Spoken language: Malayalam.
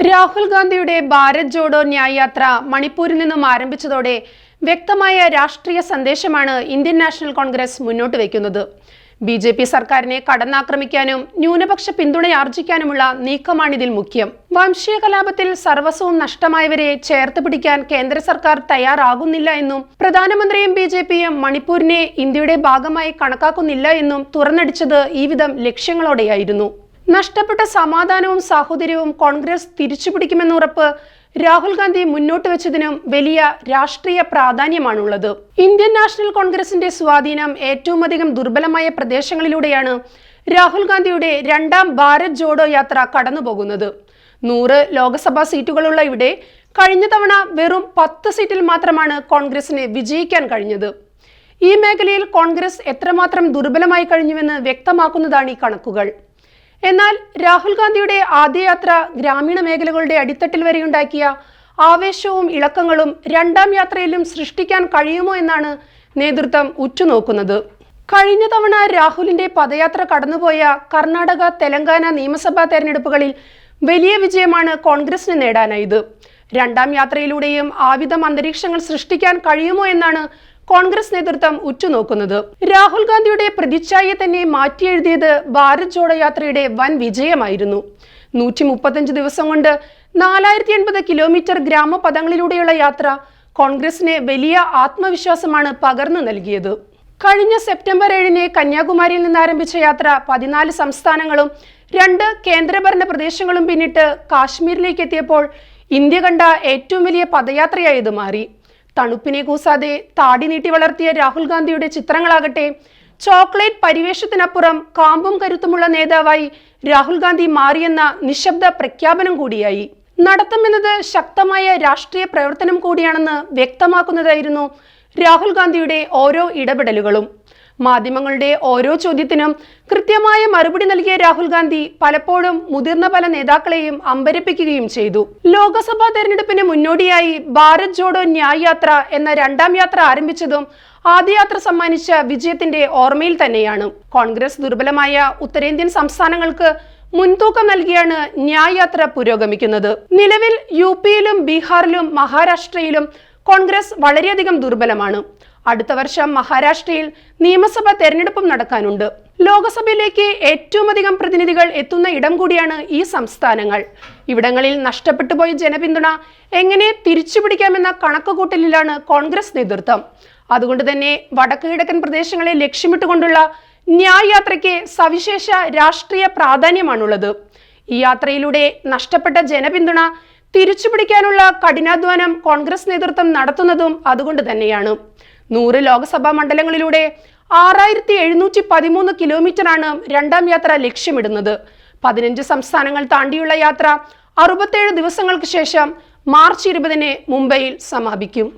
രാഹുൽ ഗാന്ധിയുടെ ഭാരത് ജോഡോ ന്യായ് യാത്ര മണിപ്പൂരിൽ നിന്നും ആരംഭിച്ചതോടെ വ്യക്തമായ രാഷ്ട്രീയ സന്ദേശമാണ് ഇന്ത്യൻ നാഷണൽ കോൺഗ്രസ് മുന്നോട്ട് വയ്ക്കുന്നത്. ബി ജെ പി സർക്കാരിനെ കടന്നാക്രമിക്കാനും ന്യൂനപക്ഷ പിന്തുണയാർജിക്കാനുമുള്ള നീക്കമാണിതിൽ മുഖ്യം. വംശീയ കലാപത്തിൽ സർവസ്വവും നഷ്ടമായവരെ ചേർത്ത് പിടിക്കാൻ കേന്ദ്ര സർക്കാർ തയ്യാറാകുന്നില്ല എന്നും പ്രധാനമന്ത്രിയും ബി ജെ പിയും മണിപ്പൂരിനെ ഇന്ത്യയുടെ ഭാഗമായി കണക്കാക്കുന്നില്ല എന്നും തുറന്നടിച്ചത് ഈ വിധം ലക്ഷ്യങ്ങളോടെയായിരുന്നു. നഷ്ടപ്പെട്ട സമാധാനവും സാഹോദര്യവും കോൺഗ്രസ് തിരിച്ചുപിടിക്കുമെന്ന ഉറപ്പ് രാഹുൽ ഗാന്ധി മുന്നോട്ട് വെച്ചതിനും വലിയ രാഷ്ട്രീയ പ്രാധാന്യമാണുള്ളത്. ഇന്ത്യൻ നാഷണൽ കോൺഗ്രസിന്റെ സ്വാധീനം ഏറ്റവും അധികം ദുർബലമായ പ്രദേശങ്ങളിലൂടെയാണ് രാഹുൽ ഗാന്ധിയുടെ രണ്ടാം ഭാരത് ജോഡോ യാത്ര കടന്നുപോകുന്നത്. നൂറ് ലോക്സഭാ സീറ്റുകളുള്ള ഇവിടെ കഴിഞ്ഞ തവണ വെറും പത്ത് സീറ്റിൽ മാത്രമാണ് കോൺഗ്രസിന് വിജയിക്കാൻ കഴിഞ്ഞത്. ഈ മേഖലയിൽ കോൺഗ്രസ് എത്രമാത്രം ദുർബലമായി കഴിഞ്ഞുവെന്ന് വ്യക്തമാക്കുന്നതാണ് ഈ കണക്കുകൾ. എന്നാൽ രാഹുൽ ഗാന്ധിയുടെ ആദ്യയാത്ര ഗ്രാമീണ മേഖലകളുടെ അടിത്തട്ടിൽ വരെയുണ്ടാക്കിയ ആവേശവും ഇളക്കങ്ങളും രണ്ടാം യാത്രയിലും സൃഷ്ടിക്കാൻ കഴിയുമോ എന്നാണ് നേതൃത്വം ഉറ്റുനോക്കുന്നത്. കഴിഞ്ഞ തവണ രാഹുലിന്റെ പദയാത്ര കടന്നുപോയ കർണാടക തെലങ്കാന നിയമസഭാ തെരഞ്ഞെടുപ്പുകളിൽ വലിയ വിജയമാണ് കോൺഗ്രസിന് നേടാനായത്. രണ്ടാം യാത്രയിലൂടെയും ആവിധം അന്തരീക്ഷങ്ങൾ സൃഷ്ടിക്കാൻ കഴിയുമോ എന്നാണ് കോൺഗ്രസ് നേതൃത്വം ഉറ്റുനോക്കുന്നത്. രാഹുൽ ഗാന്ധിയുടെ പ്രതിച്ഛായയെ തന്നെ മാറ്റിയെഴുതിയത് ഭാരത് ജോഡോ യാത്രയുടെ വൻ വിജയമായിരുന്നു. നൂറ്റി മുപ്പത്തഞ്ച് ദിവസം കൊണ്ട് നാലായിരത്തി എൺപത് കിലോമീറ്റർ ഗ്രാമപഥങ്ങളിലൂടെയുള്ള യാത്ര കോൺഗ്രസിന് വലിയ ആത്മവിശ്വാസമാണ് പകർന്നു നൽകിയത്. കഴിഞ്ഞ സെപ്റ്റംബർ ഏഴിന് കന്യാകുമാരിയിൽ നിന്ന് ആരംഭിച്ച യാത്ര പതിനാല് സംസ്ഥാനങ്ങളും രണ്ട് കേന്ദ്രഭരണ പ്രദേശങ്ങളും പിന്നിട്ട് കാശ്മീരിലേക്ക് എത്തിയപ്പോൾ ഇന്ത്യ കണ്ട ഏറ്റവും വലിയ പദയാത്രയായി ഇത് മാറി. തണുപ്പിനെ കൂസാതെ താടി നീട്ടി വളർത്തിയ രാഹുൽ ഗാന്ധിയുടെ ചിത്രങ്ങളാകട്ടെ ചോക്ലേറ്റ് പരിവേഷത്തിനപ്പുറം കാമ്പും കരുത്തുമുള്ള നേതാവായി രാഹുൽ ഗാന്ധി മാറിയെന്ന നിശബ്ദ പ്രഖ്യാപനം കൂടിയായി. നടത്തം എന്നത് ശക്തമായ രാഷ്ട്രീയ പ്രവർത്തനം കൂടിയാണെന്ന് വ്യക്തമാക്കുന്നതായിരുന്നു രാഹുൽ ഗാന്ധിയുടെ ഓരോ ഇടപെടലുകളും. മാധ്യമങ്ങളുടെ ഓരോ ചോദ്യത്തിനും കൃത്യമായ മറുപടി നൽകിയ രാഹുൽ ഗാന്ധി പലപ്പോഴും മുതിർന്ന പല നേതാക്കളെയും അമ്പരപ്പിക്കുകയും ചെയ്തു. ലോക്സഭാ തെരഞ്ഞെടുപ്പിന് മുന്നോടിയായി ഭാരത് ജോഡോ ന്യായ് യാത്ര എന്ന രണ്ടാം യാത്ര ആരംഭിച്ചതും ആദ്യ യാത്ര സമ്മാനിച്ച വിജയത്തിന്റെ ഓർമ്മയിൽ തന്നെയാണ്. കോൺഗ്രസ് ദുർബലമായ ഉത്തരേന്ത്യൻ സംസ്ഥാനങ്ങൾക്ക് മുൻതൂക്കം നൽകിയാണ് ന്യായ് യാത്ര പുരോഗമിക്കുന്നത്. നിലവിൽ യു പിയിലും ബീഹാറിലും മഹാരാഷ്ട്രയിലും കോൺഗ്രസ് വളരെയധികം ദുർബലമാണ്. അടുത്ത വർഷം മഹാരാഷ്ട്രയിൽ നിയമസഭാ തെരഞ്ഞെടുപ്പും നടക്കാനുണ്ട്. ലോകസഭയിലേക്ക് ഏറ്റവും അധികം പ്രതിനിധികൾ എത്തുന്ന ഇടം കൂടിയാണ് ഈ സംസ്ഥാനങ്ങൾ. ഇവിടങ്ങളിൽ നഷ്ടപ്പെട്ടു പോയ ജനപിന്തുണ എങ്ങനെ തിരിച്ചുപിടിക്കാമെന്ന കണക്കുകൂട്ടലിലാണ് കോൺഗ്രസ് നേതൃത്വം. അതുകൊണ്ട് തന്നെ വടക്ക് കിഴക്കൻ പ്രദേശങ്ങളെ ലക്ഷ്യമിട്ടുകൊണ്ടുള്ള ന്യായ് യാത്രയ്ക്ക് സവിശേഷ രാഷ്ട്രീയ പ്രാധാന്യമാണുള്ളത്. ഈ യാത്രയിലൂടെ നഷ്ടപ്പെട്ട ജനപിന്തുണ തിരിച്ചുപിടിക്കാനുള്ള കഠിനാധ്വാനം കോൺഗ്രസ് നേതൃത്വം നടത്തുന്നതും അതുകൊണ്ട് തന്നെയാണ്. നൂറ് ലോക്സഭാ മണ്ഡലങ്ങളിലൂടെ ആറായിരത്തി എഴുന്നൂറ്റി പതിമൂന്ന് കിലോമീറ്ററാണ് രണ്ടാം യാത്ര ലക്ഷ്യമിടുന്നത്. പതിനഞ്ച് സംസ്ഥാനങ്ങൾ താണ്ടിയുള്ള യാത്ര അറുപത്തേഴ് ദിവസങ്ങൾക്ക് ശേഷം മാർച്ച് ഇരുപതിന് മുംബൈയിൽ സമാപിക്കും.